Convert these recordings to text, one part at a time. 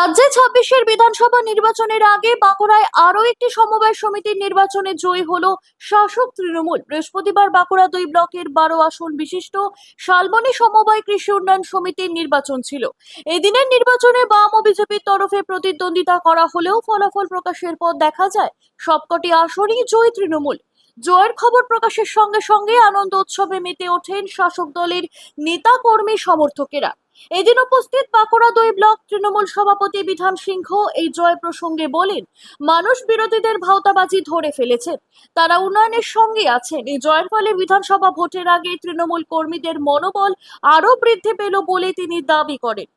রাজ্যে ছাব্বিশের বিধানসভা নির্বাচনের আগে বাঁকুড়ায় আরও একটি সমবায় সমিতির নির্বাচনে জয়ী হল শাসক তৃণমূল। বৃহস্পতিবার বাঁকুড়া দুই ব্লকের বারো আসন বিশিষ্ট শালবনী সমবায় কৃষি উন্নয়ন সমিতির নির্বাচন ছিল। এদিনের নির্বাচনে বাম ও বিজেপির তরফে প্রতিদ্বন্দ্বিতা করা হলেও ফলাফল প্রকাশের পর দেখা যায়, সবকটি আসনই জয়ী তৃণমূল। জয়ের খবর প্রকাশের সঙ্গে সঙ্গে আনন্দ উৎসবে মেতে ওঠেন শাসক দলের নেতা কর্মী সমর্থকেরা। এদিন উপস্থিত বাঁকুড়া দুই ব্লক তৃণমূল সভাপতি বিধান সিংহ এই জয় প্রসঙ্গে বলেন মানুষ বিরোধীদের ভাওতাবাজি ধরে ফেলেছেন তারা উন্নয়নের সঙ্গে আছেন। এই জয়ের ফলে বিধানসভা ভোটের আগে তৃণমূল কর্মীদের মনোবল আরও বৃদ্ধি পেল বলে তিনি দাবি করেন।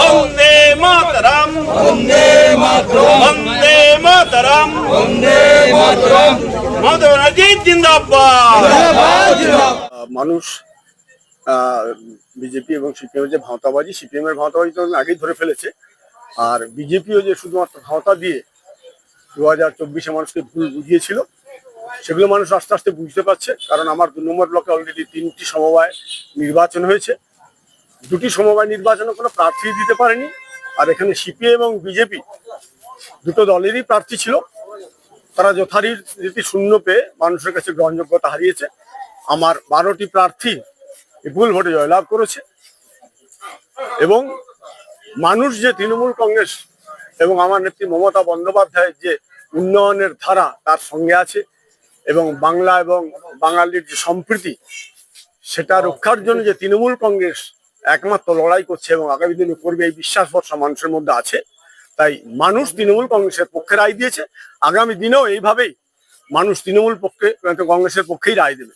বন্দে মাতরম। বন্দে মাতরম। বন্দে মাতরম। বন্দে মাতরম। মমতা জিন্দাবাদ। মানুষ বিজেপি এবং সিপিএম যে ভাঁওতাবাজি সিপিএম এর ভাঁওতাবাজি তো আগেই ধরে ফেলেছে। আর বিজেপিও যে শুধুমাত্র ভাঁওতা দিয়ে দু হাজার চব্বিশে মানুষকে ভুল বুঝিয়েছিল, সেগুলো মানুষ আস্তে আস্তে বুঝতে পারছে। কারণ আমার দু নম্বর ব্লকে অলরেডি তিনটি সমবায় নির্বাচন হয়েছে। দুটি সমবায় নির্বাচনে কোনো প্রার্থী দিতে পারেনি। আর এখানে সিপিএম এবং বিজেপি দুটো দলেরই প্রার্থী ছিল। তারা যথারীতি শূন্য পেয়ে মানুষের কাছে গ্রহণযোগ্যতা হারিয়েছে। আমার বারোটি প্রার্থী বিপুল ভোটে জয়লাভ করেছে। এবং মানুষ যে তৃণমূল কংগ্রেস এবং আমার নেত্রী মমতা বন্দ্যোপাধ্যায়ের যে উন্নয়নের ধারা তার সঙ্গে আছে এবং বাংলা এবং বাঙালির যে সম্প্রীতি, সেটা রক্ষার জন্য যে তৃণমূল কংগ্রেস একমাত্র লড়াই করছে এবং আগামী দিনে করবে এই বিশ্বাস ভরসা মানুষের মধ্যে আছে। তাই মানুষ তৃণমূল কংগ্রেসের পক্ষে রায় দিয়েছে। আগামী দিনেও এইভাবেই মানুষ তৃণমূল পক্ষে, কংগ্রেসের পক্ষেই রায় দেবে।